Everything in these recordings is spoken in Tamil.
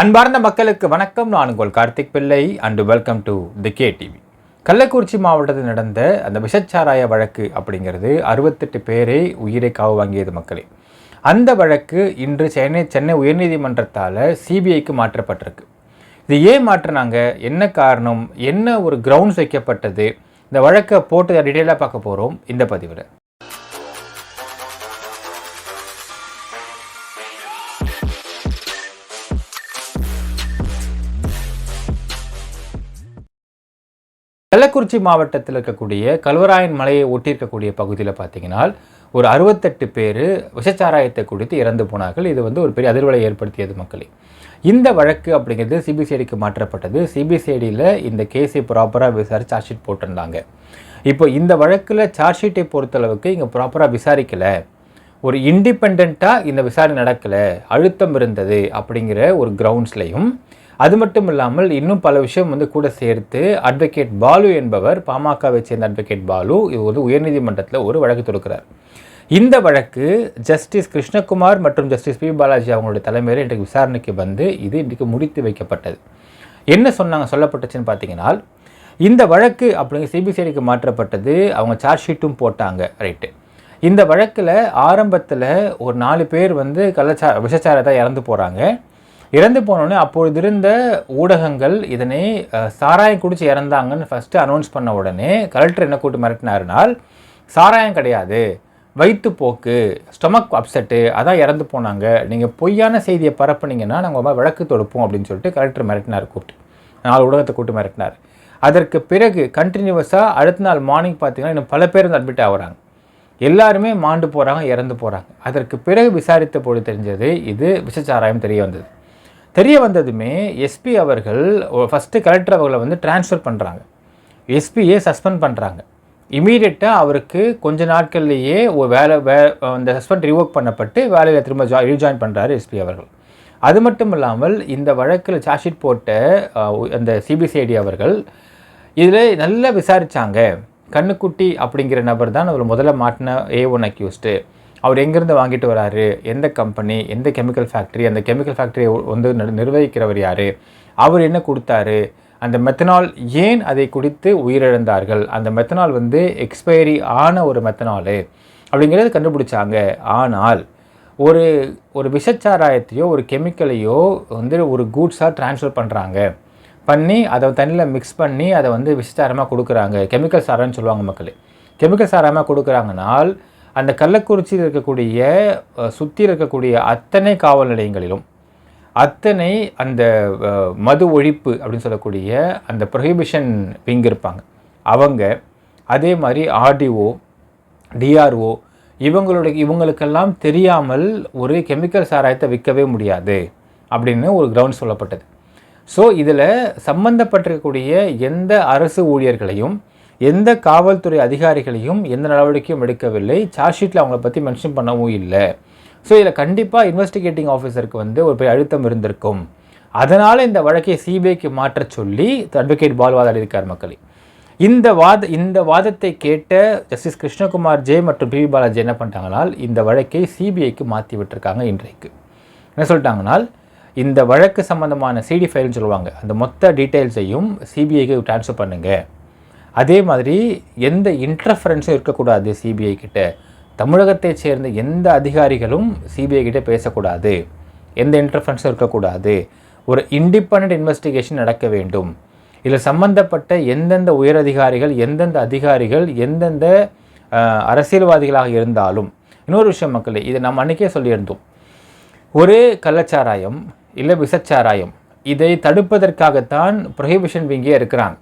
அன்பார்ந்த மக்களுக்கு வணக்கம். நான் உங்கள் Karthik Pillai and welcome to the K TV Kallakurichi மாவட்டத்தில் நடந்த அந்த விஷச்சாராய வழக்கு அப்படிங்கிறது அறுபத்தெட்டு பேரை உயிரை காவு வாங்கியது மக்களே. அந்த வழக்கு இன்று சென்னை சென்னை உயர்நீதிமன்றத்தால் சிபிஐக்கு மாற்றப்பட்டிருக்கு. இது ஏன் மாற்றினாங்க? என்ன காரணம்? என்ன ஒரு கிரவுண்ட்ஸ் வைக்கப்பட்டது? இந்த வழக்கை போட்டு டீட்டெயிலாக பார்க்க போகிறோம் இந்த பதிவில். கள்ளக்குறிச்சி மாவட்டத்தில் இருக்கக்கூடிய கல்வராயன் மலையை ஒட்டியிருக்கக்கூடிய பகுதியில் பார்த்தீங்கன்னா ஒரு அறுபத்தெட்டு பேர் விஷச்சாராயத்தை குடித்து இறந்து போனார்கள். இது வந்து ஒரு பெரிய அதிர்வலை ஏற்படுத்தியது மக்களே. இந்த வழக்கு அப்படிங்கிறது சிபிசிஐடிக்கு மாற்றப்பட்டது. சிபிசிஐடியில் இந்த கேஸை ப்ராப்பராக விசாரித்து சார்ஜ் ஷீட் போட்டிருந்தாங்க. இப்போ இந்த வழக்கில் சார்ஜ் ஷீட்டை பொறுத்தளவுக்கு இங்கே ப்ராப்பராக விசாரிக்கலை. ஒரு இண்டிபெண்ட்டாக இந்த விசாரணை நடக்கலை. அழுத்தம் இருந்தது அப்படிங்கிற ஒரு கிரவுண்ட்ஸ்லையும் அது மட்டும் இல்லாமல் இன்னும் பல விஷயம் வந்து கூட சேர்த்து அட்வொகேட் பாலு என்பவர் பாமகவை சேர்ந்த அட்வொகேட் பாலு இது வந்து உயர்நீதிமன்றத்தில் ஒரு வழக்கு தொடுக்கிறார். இந்த வழக்கு ஜஸ்டிஸ் கிருஷ்ணகுமார் மற்றும் ஜஸ்டிஸ் பி. பாலாஜி அவங்களுடைய தலைமையில் இன்றைக்கு விசாரணைக்கு வந்து இது இன்றைக்கு முடித்து வைக்கப்பட்டது. என்ன சொன்னாங்க சொல்லப்பட்டுச்சுன்னு பார்த்தீங்கன்னா இந்த வழக்கு அப்படிங்கிற சிபிசிஐடிக்கு மாற்றப்பட்டது அவங்க சார்ஜ் ஷீட்டும் போட்டாங்க ரைட்டு இந்த வழக்கில் ஆரம்பத்தில் ஒரு நாலு பேர் வந்து கள்ளச்சா விஷச்சாரத்தை இறந்து போகிறாங்க இறந்து போனோடனே அப்பொழுது இருந்த ஊடகங்கள் இதனை சாராயம் குடிச்சு இறந்தாங்கன்னு ஃபஸ்ட்டு அனௌன்ஸ் பண்ண உடனே கலெக்டர் என்ன கூட்டு மிரட்டினாருனால் சாராயம் கிடையாது வயிற்றுப்போக்கு ஸ்டொமக் அப்செட்டு அதான் இறந்து போனாங்க. நீங்கள் பொய்யான செய்தியை பரப்புனீங்கன்னா நாங்கள் ரொம்ப வழக்கு தொடுப்போம் அப்படின்னு சொல்லிட்டு கலெக்டர் மிரட்டினார் கூப்பிட்டு. நாலு ஊடகத்தை கூப்பிட்டு மிரட்டினார். அதற்கு பிறகு கண்டினியூவஸாக அடுத்த நாள் மார்னிங் பார்த்தீங்கன்னா இன்னும் பல பேர் வந்து அட்மிட் ஆகுறாங்க. எல்லாருமே மாண்டு போகிறாங்க இறந்து போகிறாங்க அதற்கு பிறகு விசாரித்த பொழுது தெரிஞ்சது இது விஷச்சாராயம் தெரிய வந்தது. தெரிய வந்ததுமே எஸ்பி அவர்கள் ஃபஸ்ட்டு கலெக்டர் அவர்களை வந்து ட்ரான்ஸ்ஃபர் பண்ணுறாங்க எஸ்பியை சஸ்பெண்ட் பண்ணுறாங்க இமீடியட்டாக அவருக்கு கொஞ்ச நாட்கள்லேயே ஒரு வேலை வே அந்த சஸ்பெண்ட் ரிவோக் பண்ணப்பட்டு வேலையில் திரும்ப ஜா ரீஜாயின் பண்ணுறாரு எஸ்பி அவர்கள். அது மட்டும் இல்லாமல் இந்த வழக்கில் சார்ஜ் போட்ட அந்த சிபிசிஐடி அவர்கள் இதில் நல்லா விசாரித்தாங்க கண்ணுக்குட்டி அப்படிங்கிற நபர் தான் அவர் முதல்ல மாட்டின ஏ ஒன் அக்யூஸ்டு அவர் எங்கேருந்து வாங்கிட்டு வராரு? எந்த கம்பெனி எந்த கெமிக்கல் ஃபேக்ட்ரி அந்த கெமிக்கல் ஃபேக்ட்ரியை வந்து நிர்வகிக்கிறவர் யார்? அவர் என்ன கொடுத்தாரு? அந்த மெத்தனால் ஏன் அதை குடித்து உயிரிழந்தார்கள்? அந்த மெத்தனால் வந்து எக்ஸ்பைரி ஆன ஒரு மெத்தனாலு அப்படிங்கிறத கண்டுபிடிச்சாங்க. ஆனால் ஒரு ஒரு விஷச்சாராயத்தையோ ஒரு கெமிக்கலையோ வந்து ஒரு கூட்ஸாக ட்ரான்ஸ்ஃபர் பண்ணுறாங்க பண்ணி அதை தண்ணியில் மிக்ஸ் பண்ணி அதை வந்து விஷச்சாரமாக கொடுக்குறாங்க. கெமிக்கல் சாரான்னு சொல்லுவாங்க மக்கள். கெமிக்கல் சாராமாக கொடுக்குறாங்கனால் அந்த கள்ளக்குறிச்சியில் இருக்கக்கூடிய சுற்றி இருக்கக்கூடிய அத்தனை காவல் நிலையங்களிலும் அத்தனை அந்த மது ஒழிப்பு அப்படின்னு சொல்லக்கூடிய அந்த ப்ரொஹிபிஷன் விங் இருப்பாங்க. அவங்க அதே மாதிரி ஆர்டிஓ டிஆர்ஓ இவங்களுடைய இவங்களுக்கெல்லாம் தெரியாமல் ஒரு கெமிக்கல் சாராயத்தை விற்கவே முடியாது அப்படின்னு ஒரு கிரவுண்ட் சொல்லப்பட்டது. ஸோ இதில் சம்பந்தப்பட்டிருக்கக்கூடிய எந்த அரசு ஊழியர்களையும் எந்த காவல்துறை அதிகாரிகளையும் எந்த நடவடிக்கையும் எடுக்கவில்லை. சார்ஜ் ஷீட்டில் அவங்கள பற்றி மென்ஷன் பண்ணவும் இல்லை. ஸோ இதில் கண்டிப்பாக இன்வெஸ்டிகேட்டிங் ஆஃபீஸருக்கு வந்து ஒரு பெரிய அழுத்தம் இருந்திருக்கும். அதனால் இந்த வழக்கை சிபிஐக்கு மாற்றச் சொல்லி அட்வொகேட் பால் வாதாடி இருக்கார் மக்களே. இந்த வாத இந்த வாதத்தை கேட்ட ஜஸ்டிஸ் கிருஷ்ணகுமார் ஜே மற்றும் பிவி பாலாஜி என்ன பண்ணிட்டாங்கனால் இந்த வழக்கை சிபிஐக்கு மாற்றி விட்டுருக்காங்க இன்றைக்கு. என்ன சொல்லிட்டாங்கன்னா இந்த வழக்கு சம்மந்தமான சிடி ஃபைல்னு சொல்லுவாங்க. அந்த மொத்த டீட்டெயில்ஸையும் சிபிஐக்கு ட்ரான்ஸ்ஃபர் பண்ணுங்கள் அதே மாதிரி எந்த இன்டர்ஃபரன்ஸும் இருக்கக்கூடாது சிபிஐ கிட்ட. தமிழகத்தைச் சேர்ந்த எந்த அதிகாரிகளும் சிபிஐ கிட்ட பேசக்கூடாது. எந்த இன்டர்ஃபரன்ஸும் இருக்கக்கூடாது. ஒரு இண்டிபெண்ட் இன்வெஸ்டிகேஷன் நடக்க வேண்டும். இதில் சம்பந்தப்பட்ட எந்தெந்த உயரதிகாரிகள் எந்தெந்த அதிகாரிகள் எந்தெந்த அரசியல்வாதிகளாக இருந்தாலும். இன்னொரு விஷயம் மக்களே இதை நம்ம அன்றைக்கே சொல்லியிருந்தோம். ஒரு கள்ளச்சாராயம் இல்லை விசச்சாராயம் இதை தடுப்பதற்காகத்தான் ப்ரொஹிபிஷன் விங்கே இருக்கிறாங்க.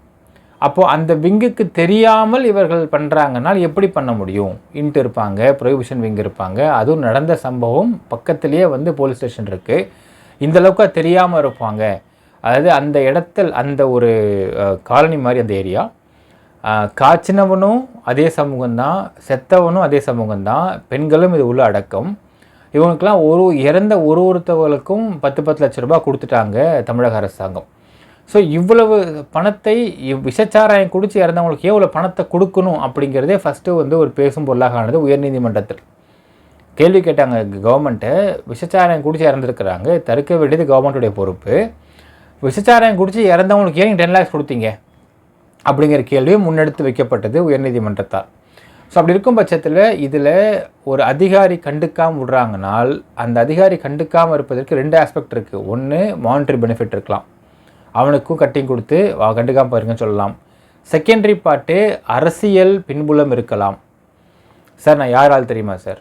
அப்போது அந்த விங்குக்கு தெரியாமல் இவர்கள் பண்ணுறாங்கனால் எப்படி பண்ண முடியும்? இன்ட்டு இருப்பாங்க ப்ரொஹிபிஷன் விங் இருப்பாங்க. அதுவும் நடந்த சம்பவம் பக்கத்துலேயே வந்து போலீஸ் ஸ்டேஷன் இருக்குது இந்த அளவுக்கு தெரியாமல் இருப்பாங்க. அதாவது அந்த இடத்தில் அந்த ஒரு காலனி மாதிரி அந்த ஏரியா. காய்ச்சினவனும் அதே சமூகம்தான் செத்தவனும் அதே சமூகம்தான் பெண்களும் இது உள்ள அடக்கம். இவங்களுக்கெல்லாம் ஒரு இறந்த ஒரு ஒருத்தவர்களுக்கும் பத்து பத்து லட்ச ரூபாய் கொடுத்துட்டாங்க தமிழக அரசாங்கம். ஸோ இவ்வளவு பணத்தை விஷச்சாராயம் குடித்து இறந்தவங்களுக்கு எவ்வளோ பணத்தை கொடுக்கணும் அப்படிங்கிறதே ஃபஸ்ட்டு வந்து ஒரு பேசும் பொருளாக ஆனது உயர்நீதிமன்றத்தில் கேள்வி கேட்டாங்க கவர்மெண்ட்டை விஷச்சாராயம் குடித்து இறந்துருக்குறாங்க தடுக்க வேண்டியது கவர்மெண்ட்டுடைய பொறுப்பு. விஷச்சாராயம் குடித்து இறந்தவங்களுக்கு ஏன் டென் லேக்ஸ் கொடுத்தீங்க? அப்படிங்கிற கேள்வியும் முன்னெடுத்து வைக்கப்பட்டது உயர்நீதிமன்றத்தால் ஸோ அப்படி இருக்கும் பட்சத்தில் இதில் ஒரு அதிகாரி கண்டுக்காமல் விடுறாங்கனால் அந்த அதிகாரி கண்டுக்காமல் இருப்பதற்கு ரெண்டு ஆஸ்பெக்ட் இருக்குது ஒன்று மானிட்ரி பெனிஃபிட் இருக்கலாம். அவனுக்கும் கட்டிங் கொடுத்து வா கண்டுக்காமல் பாருங்கன்னு சொல்லலாம். செகண்டரி பார்ட்டு அரசியல் பின்புலம் இருக்கலாம். சார் நான் யார் ஆள் தெரியுமா சார்?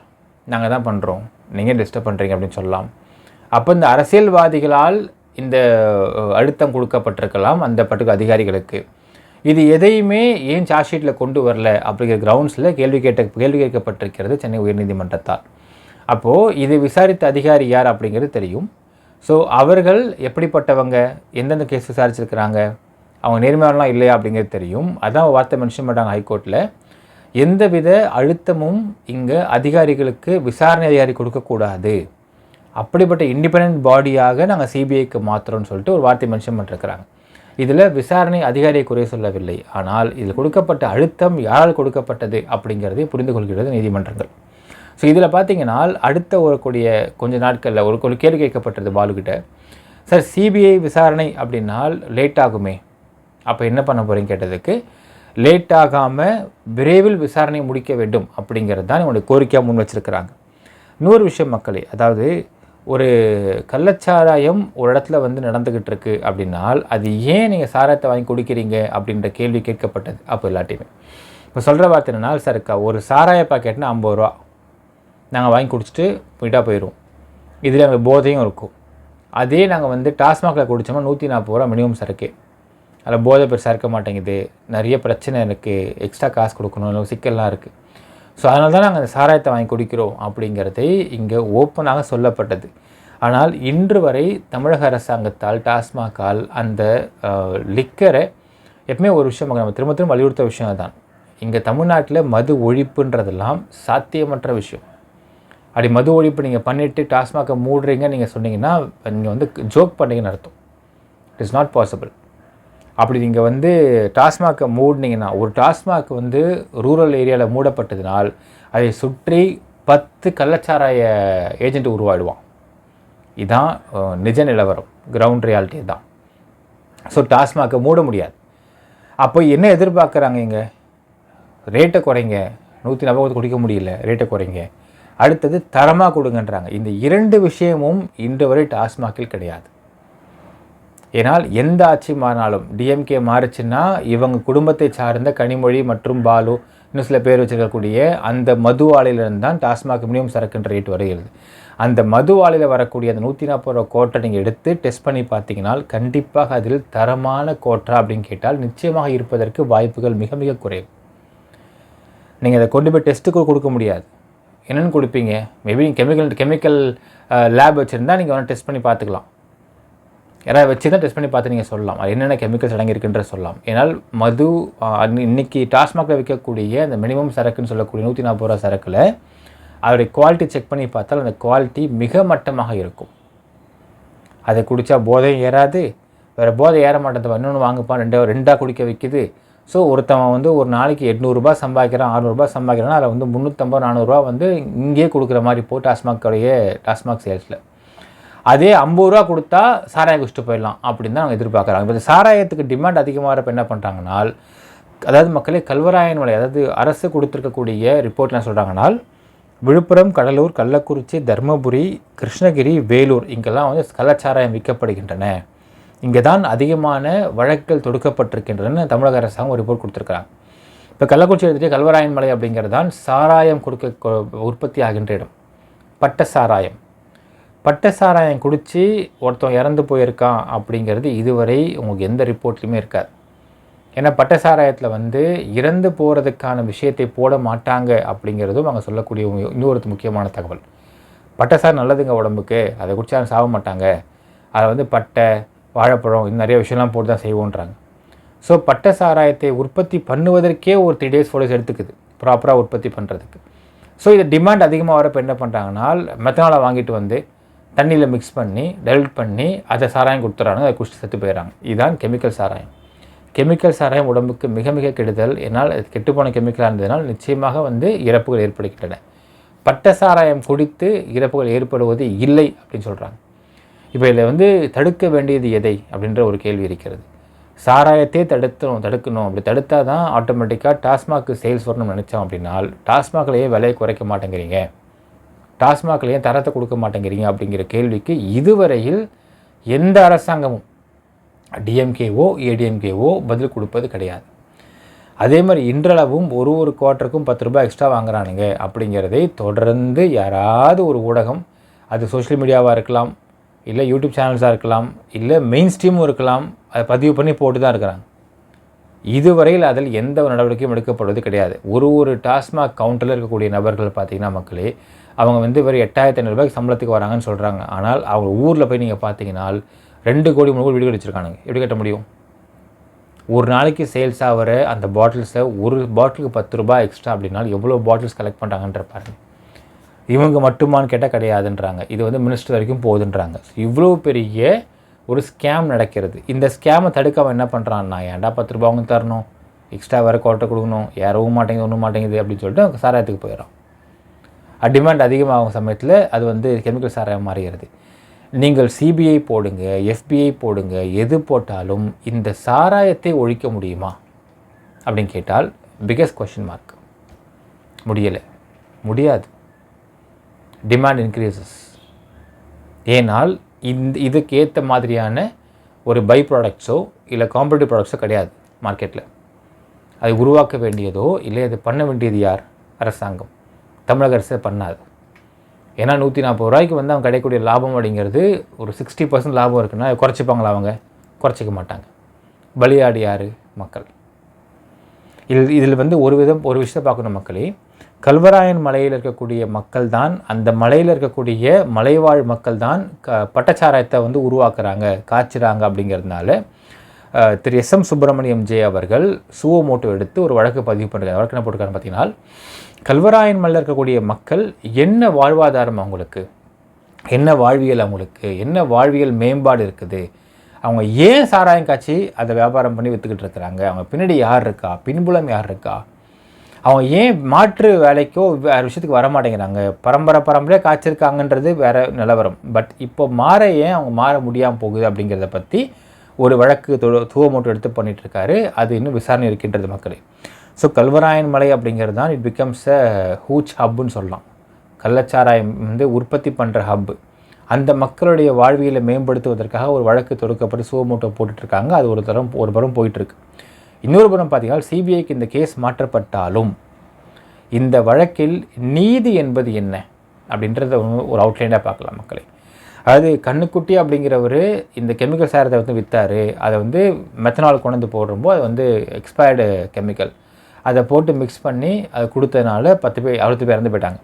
நாங்கள் தான் பண்ணுறோம் நீங்கள் டிஸ்டர்ப் பண்ணுறீங்க அப்படின்னு சொல்லலாம். அப்போ இந்த அரசியல்வாதிகளால் இந்த அழுத்தம் கொடுக்கப்பட்டிருக்கலாம் அந்த பட்டுக்கு அதிகாரிகளுக்கு. இது எதையுமே ஏன் சார்ஜ் ஷீட்டில் கொண்டு வரல அப்படிங்கிற கிரவுண்ட்ஸில் கேள்வி கேட்ட கேள்வி கேட்கப்பட்டிருக்கிறது சென்னை உயர்நீதிமன்றத்தால். அப்போது இது விசாரித்த அதிகாரி யார் அப்படிங்கிறது தெரியும். ஸோ அவர்கள் எப்படிப்பட்டவங்க? எந்தெந்த கேஸ் விசாரிச்சிருக்கிறாங்க? அவங்க நேர்மையானலாம் இல்லையா அப்படிங்கிறது தெரியும். அதான் வார்த்தை மென்ஷன் பண்ணுறாங்க ஹைகோர்ட்டில் எந்தவித அழுத்தமும் இங்கே அதிகாரிகளுக்கு விசாரணை அதிகாரி கொடுக்கக்கூடாது அப்படிப்பட்ட இண்டிபெண்ட் பாடியாக நாங்கள் சிபிஐக்கு மாற்றுறோம்னு சொல்லிட்டு ஒரு வார்த்தை மென்ஷன் பண்ணிருக்கிறாங்க. இதில் விசாரணை அதிகாரியை குறை சொல்லவில்லை. ஆனால் இதில் கொடுக்கப்பட்ட அழுத்தம் யாரால் கொடுக்கப்பட்டது அப்படிங்கிறதை புரிந்து கொள்கிறது நீதிமன்றங்கள். ஸோ இதில் பார்த்தீங்கன்னா அடுத்த வரக்கூடிய கொஞ்ச நாட்களில் ஒரு ஒரு கேள்வி கேட்கப்பட்டது பாலுக்கிட்ட சார் சிபிஐ விசாரணை அப்படின்னால் லேட் ஆகுமே? அப்போ என்ன பண்ண போகிறீங்க கேட்டதுக்கு லேட் ஆகாமல் விரைவில் விசாரணை முடிக்க வேண்டும் அப்படிங்கிறது தான் என்னுடைய கோரிக்கையாக முன் வச்சிருக்கிறாங்க. இன்னொரு விஷயம் மக்களே அதாவது ஒரு கள்ளச்சாராயம் ஒரு இடத்துல வந்து நடந்துக்கிட்டு இருக்கு அப்படின்னால் அது ஏன் நீங்கள் சாராயத்தை வாங்கி குடிக்கிறீங்க அப்படின்ற கேள்வி கேட்கப்பட்டது. அப்போ எல்லாத்தையுமே இப்போ சொல்கிற வார்த்தை என்னன்னா சார் ஒரு சாராய பாக்கெட்னா ஐம்பது ரூபா நாங்கள் வாங்கி குடிச்சிட்டு போயிட்டா போயிடுவோம் இதில் அங்கே போதையும் இருக்கும். அதே நாங்கள் வந்து டாஸ்மாகில் குடித்தோம்னா நூற்றி நாற்பது ரூபா மினிமம் சரக்கு. அதில் போதை பெருசாக இருக்க மாட்டேங்குது. நிறைய பிரச்சனை இருக்குது எக்ஸ்ட்ரா காசு கொடுக்கணும் இல்லை சிக்கல்லாம் இருக்குது ஸோ அதனால தான் நாங்கள் அந்த சாராயத்தை வாங்கி குடிக்கிறோம் அப்படிங்கிறதை இங்கே ஓப்பனாக சொல்லப்பட்டது. ஆனால் இன்று வரை தமிழக அரசாங்கத்தால் டாஸ்மாகால் அந்த லிக்கரை எப்பவுமே ஒரு விஷயம் நம்ம திரும்ப திரும்ப வலியுறுத்த விஷயம் தான் இங்கே தமிழ்நாட்டில் மது ஒழிப்புன்றதெல்லாம் சாத்தியமற்ற விஷயம். அப்படி மது ஒழிப்பு நீங்கள் பண்ணிவிட்டு டாஸ்மாகை மூடுறீங்க நீங்கள் சொன்னீங்கன்னா நீங்கள் வந்து ஜோக் பண்ணீங்கன்னு அர்த்தம். இட் இஸ் நாட் பாசிபிள் அப்படி நீங்கள் வந்து டாஸ்மாகை மூடினீங்கன்னா ஒரு டாஸ்மாக் வந்து ரூரல் ஏரியாவில் மூடப்பட்டதினால் அதை சுற்றி பத்து கள்ளச்சாராய ஏஜென்ட் உருவாயிடுவான். இதுதான் நிஜ நிலவரம். கிரவுண்ட் ரியாலிட்டி தான். ஸோ டாஸ்மாகை மூட முடியாது. அப்போ என்ன எதிர்பார்க்குறாங்க இங்கே? ரேட்டை குறைங்க. நூற்றி நாற்பது குடிக்க முடியல. ரேட்டை குறைங்க. அடுத்தது தரமாக கொடுங்கன்றாங்க. இந்த இரண்டு விஷயமும் இன்று வரை டாஸ்மாகில் கிடையாது. ஏனால் எந்த ஆட்சி மாறினாலும் டிஎம்கே மாறுச்சுன்னா இவங்க குடும்பத்தை சார்ந்த கனிமொழி மற்றும் பாலு இன்னும் சில பேர் வச்சிருக்கக்கூடிய அந்த மது ஆலையிலிருந்து தான் டாஸ்மாக் மினிமம் சரக்குன்ற ரேட் வருகிறது. அந்த மது ஆலையில் வரக்கூடிய அந்த நூற்றி நாற்பது ரூபா கோட்டை நீங்கள் எடுத்து டெஸ்ட் பண்ணி பார்த்தீங்கன்னா கண்டிப்பாக அதில் தரமான கோட்டா அப்படின்னு கேட்டால் நிச்சயமாக இருப்பதற்கு வாய்ப்புகள் மிக மிக குறைவு. நீங்கள் அதை கொண்டு போய் டெஸ்ட்டுக்கு கொடுக்க முடியாது. என்னென்னு கொடுப்பீங்க? மேபி நீங்கள் கெமிக்கல் கெமிக்கல் லேப் வச்சுருந்தா நீங்கள் வந்து டெஸ்ட் பண்ணி பார்த்துக்கலாம். யாராவது வச்சு தான் டெஸ்ட் பண்ணி பார்த்து நீங்கள் சொல்லலாம். அது என்னென்ன கெமிக்கல்ஸ் அடங்கியிருக்குன்ற சொல்லலாம். ஏன்னால் மது இன்றைக்கி இன்னைக்கு டாஸ்மாகில் விற்கக்கூடிய அந்த மினிமம் சரக்குன்னு சொல்லக்கூடிய நூற்றி நாற்பது ரூபா சரக்கில் அதோடைய குவாலிட்டி செக் பண்ணி பார்த்தால் அந்த குவாலிட்டி மிக மட்டமாக இருக்கும். அதை குடித்தா போதையும் ஏறாது. வேறு போதை ஏற மாட்டேன் இன்னொன்று வாங்குப்பான். ரெண்டு ரெண்டாக குடிக்க வைக்குது. ஸோ ஒருத்தவன் வந்து ஒரு நாளைக்கு எட்நூறுரூபா சம்பாதிக்கிறான் அறநூறுபா சம்பாதிக்கிறான்னா அதில் வந்து முந்நூற்றம்பது நானூறுரூவா வந்து இங்கேயே கொடுக்குற மாதிரி போ டாஸ்மாகோடைய டாஸ்மாக் சேல்ஸில். அதே ஐம்பது ரூபா கொடுத்தா சாராயம் குடிச்சிட்டு போயிடலாம் அப்படின்னு தான் அவங்க எதிர்பார்க்குறாங்க. இப்போ சாராயத்துக்கு டிமாண்ட் அதிகமாக என்ன பண்ணுறாங்கன்னா அதாவது மக்களே கல்வராயன் மலை அதாவது அரசு கொடுத்துருக்கக்கூடிய ரிப்போர்ட் என்ன சொல்கிறாங்கனால் விழுப்புரம் கடலூர் கள்ளக்குறிச்சி தர்மபுரி கிருஷ்ணகிரி வேலூர் இங்கெல்லாம் வந்து கள்ளச்சாராயம் விற்கப்படுகின்றன. இங்கே தான் அதிகமான வழக்குகள் தொடுக்கப்பட்டிருக்கின்றன. தமிழக அரசாங்கம் ஒரு ரிப்போர்ட் கொடுத்துருக்காங்க இப்போ கள்ளக்குறிச்சி எடுத்துகிட்டு கல்வராயன் மலை அப்படிங்கிறது தான் சாராயம் கொடுக்க உற்பத்தி ஆகின்ற இடம். பட்ட சாராயம் பட்ட சாராயம் குடித்து ஒருத்தன் இறந்து போயிருக்கான் அப்படிங்கிறது இதுவரை உங்களுக்கு எந்த ரிப்போர்ட்லையுமே இருக்காது. ஏன்னா பட்ட சாராயத்தில் வந்து இறந்து போகிறதுக்கான விஷயத்தை போட மாட்டாங்க அப்படிங்கிறதும் அவங்க சொல்லக்கூடிய இன்னொரு முக்கியமான தகவல். பட்டை சார் நல்லதுங்க உடம்புக்கு அதை குடிச்சா யாரும் சாக மாட்டாங்க. அதை வந்து பட்டை வாழைப்பழம் இது நிறைய விஷயம்லாம் போட்டு தான் செய்வோன்றாங்க. ஸோ பட்டை சாராயத்தை உற்பத்தி பண்ணுவதற்கே ஒரு த்ரீ டேஸ் ஃபோர் டேஸ் எடுத்துக்குது. ப்ராப்பராக உற்பத்தி பண்ணுறதுக்கு ஸோ இது டிமாண்ட் அதிகமாக வரப்போ என்ன பண்ணுறாங்கன்னா மெத்தனாலை வாங்கிட்டு வந்து தண்ணியில் மிக்ஸ் பண்ணி டைல்ட் பண்ணி அதை சாராயம் கொடுத்துட்றாங்க. அதை குடிச்சு செத்து போயிடறாங்க. இதுதான் கெமிக்கல் சாராயம். கெமிக்கல் சாராயம் உடம்புக்கு மிக மிக கெடுதல். என்னால் அது கெட்டுப்போன கெமிக்கலாக இருந்ததுனால் நிச்சயமாக வந்து இறப்புகள் ஏற்படுகின்றன. பட்ட சாராயம் குடித்து இறப்புகள் ஏற்படுவது இல்லை அப்படின்னு சொல்கிறாங்க இப்போ இதில் வந்து தடுக்க வேண்டியது எதை அப்படின்ற ஒரு கேள்வி இருக்கிறது. சாராயத்தையே தடுத்தணும் தடுக்கணும். அப்படி தடுத்தால் தான் ஆட்டோமேட்டிக்காக டாஸ்மாக்கு சேல்ஸ் வரணும்னு நினச்சோம் அப்படின்னா டாஸ்மாக்லேயே விலையை குறைக்க மாட்டேங்கிறீங்க. டாஸ்மாக்லேயே தரத்தை கொடுக்க மாட்டேங்கிறீங்க அப்படிங்கிற கேள்விக்கு இதுவரையில் எந்த அரசாங்கமும் டிஎம்கேவோ ஏடிஎம்கேவோ பதில் கொடுப்பது கிடையாது. அதே மாதிரி இன்றளவும் ஒரு ஒரு குவார்ட்டருக்கும் பத்து ரூபாய் எக்ஸ்ட்ரா வாங்குறானுங்க அப்படிங்கிறதை தொடர்ந்து யாராவது ஒரு ஊடகம் அது சோஷியல் மீடியாவாக இருக்கலாம் இல்லை யூடியூப் சேனல்ஸாக இருக்கலாம் இல்லை மெயின் ஸ்ட்ரீமும் இருக்கலாம் அதை பதிவு பண்ணி போட்டு தான் இருக்கிறாங்க. இதுவரையில் அதில் எந்த ஒரு நடவடிக்கையும் எடுக்கப்படுவது கிடையாது. ஒரு ஒரு டாஸ்மாக் கவுண்டரில் இருக்கக்கூடிய நபர்கள் பார்த்திங்கன்னா மக்களே அவங்க வந்து வெறும் எட்டாயிரத்தி ஐநூறுபாய்க்கு சம்பளத்துக்கு வராங்கன்னு சொல்கிறாங்க ஆனால் அவங்க ஊரில் போய் நீங்கள் பார்த்தீங்கன்னா ரெண்டு கோடி மூணு கோடி வீடு கட்டிச்சிருக்கானுங்க. எப்படி கட்ட முடியும்? ஒரு நாளைக்கு சேல்ஸ் ஆகிற அந்த பாட்டில்ஸை ஒரு பாட்டிலுக்கு பத்து ரூபாய் எக்ஸ்ட்ரா அப்படின்னா எவ்வளோ பாட்டில்ஸ் கலெக்ட் பண்ணுறாங்கன்ற பாருங்கள் இவங்க மட்டுமான்னு கேட்டால் கிடையாதுன்றாங்க. இது வந்து மினிஸ்டர் வரைக்கும் போகுதுன்றாங்க. இவ்வளோ பெரிய ஒரு ஸ்கேம் நடக்கிறது. இந்த ஸ்கேமை தடுக்காமல் என்ன பண்ணுறான்னா ஏன்டா பத்து ரூபா அவங்க தரணும்? எக்ஸ்ட்ரா வேறு கோட்டை கொடுக்கணும். யாரவும் மாட்டேங்குது ஒன்றும் மாட்டேங்குது அப்படின்னு சொல்லிட்டு அவங்க சாராயத்துக்கு போயிடும் டிமாண்ட் அதிகமாகும் சமயத்தில் அது வந்து கெமிக்கல் சாராயம் மாறுகிறது நீங்கள் சிபிஐ போடுங்க எஃபிஐ போடுங்க எது போட்டாலும் இந்த சாராயத்தை ஒழிக்க முடியுமா? அப்படின்னு கேட்டால் பிக்கஸ்ட் கொஷின் மார்க் முடியலை. முடியாது. டிமாண்ட் இன்க்ரீசஸ் ஏனால் இந்த இதுக்கு ஏற்ற மாதிரியான ஒரு பை ப்ராடக்ட்ஸோ இல்லை காம்படிட்டிவ் ப்ராடக்ட்ஸோ கிடையாது மார்க்கெட்டில் அதை உருவாக்க வேண்டியதோ இல்லை அதை பண்ண வேண்டியது யார்? அரசாங்கம். தமிழக அரசு பண்ணாது. ஏன்னா நூற்றி நாற்பது ரூபாய்க்கு வந்து அவங்க கிடைக்கக்கூடிய லாபம் அப்படிங்கிறது ஒரு சிக்ஸ்டி பர்சன்ட் லாபம் இருக்குன்னா அதை குறைச்சிப்பாங்களா அவங்க? குறைச்சிக்க மாட்டாங்க. பலியாடு யார்? மக்கள். இதில் இதில் வந்து ஒரு விதம் ஒரு விஷயத்தை பார்க்கணும் மக்களே. கல்வராயன் மலையில் இருக்கக்கூடிய மக்கள் தான் அந்த மலையில் இருக்கக்கூடிய மலைவாழ் மக்கள் தான் க பட்டச்சாராயத்தை வந்து உருவாக்குறாங்க காய்ச்சுறாங்க அப்படிங்கிறதுனால Thiru S M Subramaniam J அவர்கள் சுவோ மோட்டோ எடுத்து ஒரு வழக்கு பதிவு பண்ணுறாங்க வழக்கு என்ன போட்டிருக்காருன்னு பார்த்தீங்கன்னா கல்வராயன் மலையில் இருக்கக்கூடிய மக்கள் என்ன வாழ்வாதாரம் அவங்களுக்கு? என்ன வாழ்வியல் அவங்களுக்கு? என்ன வாழ்வியல் மேம்பாடு இருக்குது? அவங்க ஏன் சாராயம் காய்ச்சி அதை வியாபாரம் பண்ணி விற்றுக்கிட்டு இருக்கிறாங்க? அவங்க பின்னாடி யார் இருக்கா? பின்புலம் யார் இருக்கா? அவங்க ஏன் மாற்று வேலைக்கோ வேறு விஷயத்துக்கு வர மாட்டேங்கிறாங்க? பரம்பரை பரம்பரையாக காய்ச்சிருக்காங்கன்றது வேறு நிலவரம். பட் இப்போ மாற ஏன் அவங்க மாற முடியாமல் போகுது அப்படிங்கிறத பற்றி ஒரு வழக்கு துவமோட்டு எடுத்து பண்ணிட்டு இருக்காரு அது இன்னும் விசாரணை இருக்கின்றது மக்களே. ஸோ கல்வராயன் மலை அப்படிங்கிறது தான் இட் பிகம்ஸ் அ ஹூச் ஹப்புன்னு சொல்லலாம். கள்ளச்சாராயம் வந்து உற்பத்தி பண்ணுற ஹப்பு அந்த மக்களுடைய வாழ்வியலை மேம்படுத்துவதற்காக ஒரு வழக்கு தொடுக்கப்பட்டு சுவமூட்டை போட்டுட்ருக்காங்க அது ஒரு தரம் ஒரு புறம் போயிட்டுருக்கு. இன்னொரு புறம் பார்த்தீங்கன்னா சிபிஐக்கு இந்த கேஸ் மாற்றப்பட்டாலும் இந்த வழக்கில் நீதி என்பது என்ன? அப்படின்றத ஒரு அவுட்லைனாக பார்க்கலாம் மக்களை. அதாவது கண்ணுக்குட்டி அப்படிங்கிறவர் இந்த கெமிக்கல் சாரத்தை வந்து விற்றாரு அதை வந்து மெத்தனால் கொண்டு வந்து போடுறப்போ அது வந்து எக்ஸ்பயர்டு கெமிக்கல் அதை போட்டு மிக்ஸ் பண்ணி அதை கொடுத்ததுனால பத்து பேர் அறுபத்து பேர் இறந்து போயிட்டாங்க.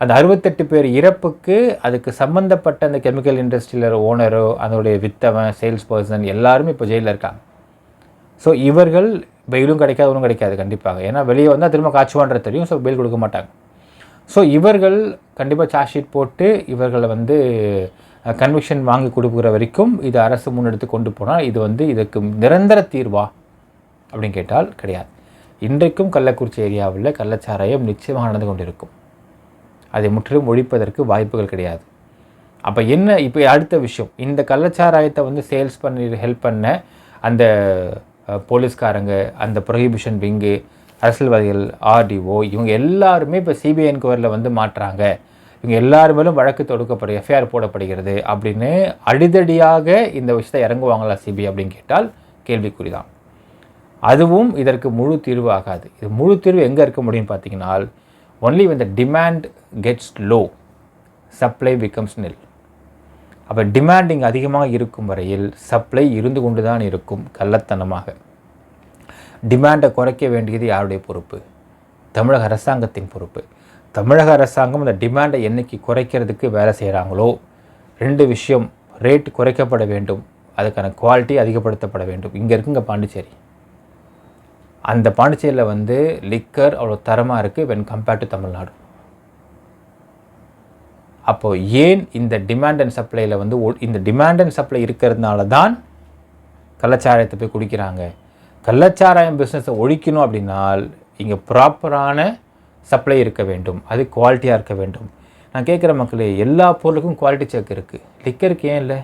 அந்த அறுபத்தெட்டு பேர் இறப்புக்கு அதுக்கு சம்மந்தப்பட்ட அந்த கெமிக்கல் இண்டஸ்ட்ரியில் ஓனரோ அதனுடைய வித்தவன் சேல்ஸ் பர்சன் எல்லாருமே இப்போ ஜெயிலில் இருக்காங்க. ஸோ இவர்கள் பெயிலும் கிடைக்காது ஒன்றும் கிடைக்காது கண்டிப்பாக. ஏன்னா வெளியே வந்தால் திரும்ப காய்ச்சுவான்றது தெரியும் ஸோ பெயில் கொடுக்க மாட்டாங்க. ஸோ இவர்கள் கண்டிப்பாக சார்ஜ் ஷீட் போட்டு இவர்களை வந்து கன்விக்ஷன் வாங்கி கொடுக்குற வரைக்கும் இது அரசு முன்னெடுத்து கொண்டு போனால் இது வந்து இதுக்கு நிரந்தர தீர்வா? அப்படின்னு கேட்டால் கிடையாது. இன்றைக்கும் கள்ளக்குறிச்சி ஏரியாவில் கள்ளச்சாராயம் நிச்சயமாக நடந்து கொண்டிருக்கும். அதை முற்றிலும் ஒழிப்பதற்கு வாய்ப்புகள் கிடையாது. அப்போ என்ன இப்போ அடுத்த விஷயம். இந்த கள்ளச்சாராயத்தை வந்து சேல்ஸ் பண்ணி ஹெல்ப் பண்ண அந்த போலீஸ்காரங்க அந்த ப்ரொஹிபிஷன் விங்கு அரசியல்வாதிகள் ஆர்டிஓ இவங்க எல்லாருமே இப்போ சிபிஐ என்கொயரியில் வந்து மாட்டுறாங்க. இவங்க எல்லாரு மேலும் வழக்கு தொடுக்கப்படும் எஃப்ஐஆர் போடப்படுகிறது அப்படின்னு அடிதடியாக இந்த விஷயத்தை இறங்குவாங்களா சிபிஐ அப்படின்னு கேட்டால் கேள்விக்குறிதான். அதுவும் இதற்கு முழு தீர்வு ஆகாது. இது முழு தீர்வு எங்கே இருக்க முடியும்னு பார்த்தீங்கன்னா only when the demand gets low supply becomes nil. அப்போ டிமாண்டிங் அதிகமாக இருக்கும் வரையில் சப்ளை இருந்து கொண்டு தான் இருக்கும் கள்ளத்தனமாக. டிமாண்டை குறைக்க வேண்டியது யாருடைய பொறுப்பு? தமிழக அரசாங்கத்தின் பொறுப்பு. தமிழக அரசாங்கம் அந்த டிமாண்டை என்னைக்கு குறைக்கிறதுக்கு வேலை செய்கிறாங்களோ ரெண்டு விஷயம் ரேட் குறைக்கப்பட வேண்டும் அதுக்கான குவாலிட்டி அதிகப்படுத்தப்பட வேண்டும். இங்கே இருக்குங்க பாண்டிச்சேரி. அந்த பாண்டிச்சேரியில் வந்து லிக்கர் அவ்வளோ தரமாக இருக்குது வென் கம்பேர்ட் டு தமிழ்நாடு. அப்போது ஏன் இந்த டிமாண்ட் அண்ட் சப்ளையில் வந்து ஒ- இந்த டிமாண்ட் அண்ட் சப்ளை இருக்கிறதுனால தான் கள்ளச்சாராயத்தை போய் குடிக்கிறாங்க? கள்ளச்சாராயம் பிஸ்னஸை ஒழிக்கணும் அப்படின்னால் இங்கே ப்ராப்பரான சப்ளை இருக்க வேண்டும். அது குவாலிட்டியாக இருக்க வேண்டும். நான் கேட்குற மக்களே எல்லா பொருளுக்கும் குவாலிட்டி செக் இருக்குது லிக்கருக்கு ஏன் இல்லை?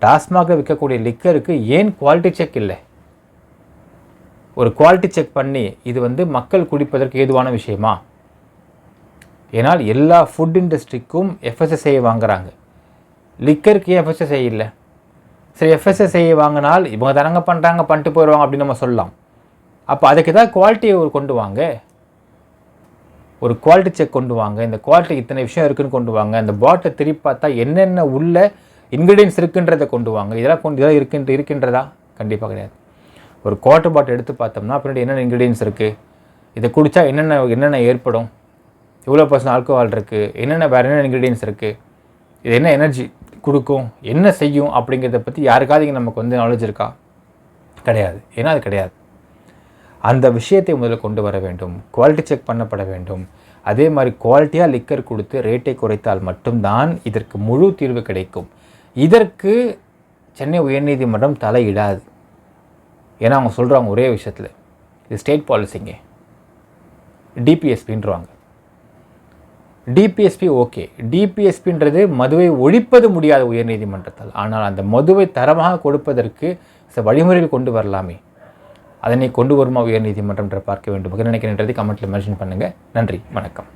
டாஸ்மாக விற்கக்கூடிய லிக்கருக்கு ஏன் குவாலிட்டி செக் இல்லை? ஒரு குவாலிட்டி செக் பண்ணி இது வந்து மக்கள் குடிப்பதற்கு ஏதுவான விஷயமா? ஏன்னால் எல்லா ஃபுட் இண்டஸ்ட்ரிக்கும் எஃப்எஸ்எஸ்ஐ வாங்குறாங்க. லிக்கருக்கு ஏன் எஃப்எஸ்எஸ்ஐ இல்லை? சரி எஃப்எஸ்எஸ்ஐ வாங்கினால் இவங்க தரங்க பண்ணுறாங்க பண்ணிட்டு போயிடுவாங்க அப்படின்னு நம்ம சொல்லலாம். அப்போ அதுக்கு ஏதாவது குவாலிட்டியை ஒரு கொண்டு வாங்க. ஒரு குவாலிட்டி செக் கொண்டு வாங்க. இந்த குவாலிட்டி இத்தனை விஷயம் இருக்குதுன்னு கொண்டு வாங்க. அந்த பாட்டை திருப்பி பார்த்தா என்னென்ன உள்ள இன்க்ரீடியன்ஸ் இருக்குன்றதை கொண்டு வாங்க. இதெல்லாம் கொண்டு இதெல்லாம் இருக்கின்ற இருக்கின்றதா? கண்டிப்பாக கிடையாது. ஒரு குவாட்டர் பாட்டில் எடுத்து பார்த்தோம்னா பின்னாடி என்னென்ன இன்க்ரீடியன்ஸ் இருக்குது இதை குடித்தா என்னென்ன என்னென்ன ஏற்படும்? எவ்வளோ பர்சன்ட் ஆல்கோஹால் இருக்குது என்னென்ன வேறு என்னென்ன இன்க்ரீடியன்ஸ் இருக்குது இது என்ன எனர்ஜி கொடுக்கும்? என்ன செய்யும்? அப்படிங்கிறத பற்றி யாருக்காவது இங்கே நமக்கு வந்து நாலேஜ் இருக்கா? கிடையாது. ஏன்னா அது கிடையாது. அந்த விஷயத்தை முதல்ல கொண்டு வர வேண்டும். குவாலிட்டி செக் பண்ணப்பட வேண்டும். அதே மாதிரி குவாலிட்டியாக லிக்கர் கொடுத்து ரேட்டை குறைத்தால் மட்டும்தான் இதற்கு முழு தீர்வு கிடைக்கும். இதற்கு சென்னை உயர்நீதிமன்றம் தலையிடாது. ஏன்னா அவங்க சொல்கிறாங்க ஒரே விஷயத்தில். இது ஸ்டேட் பாலிசிங்க டிபிஎஸ்பின்றவாங்க டிபிஎஸ்பி ஓகே டிபிஎஸ்பின்றது மதுவை ஒழிப்பது முடியாத உயர்நீதிமன்றத்தால். ஆனால் அந்த மதுவை தரமாக கொடுப்பதற்கு சில வழிமுறைகள் கொண்டு வரலாமே. அதனை கொண்டு வருமா உயர்நீதிமன்றம் என்று பார்க்க வேண்டும். நினைக்கிறேன்றதை கமெண்ட்டில் மென்ஷன் பண்ணுங்கள் நன்றி. வணக்கம்.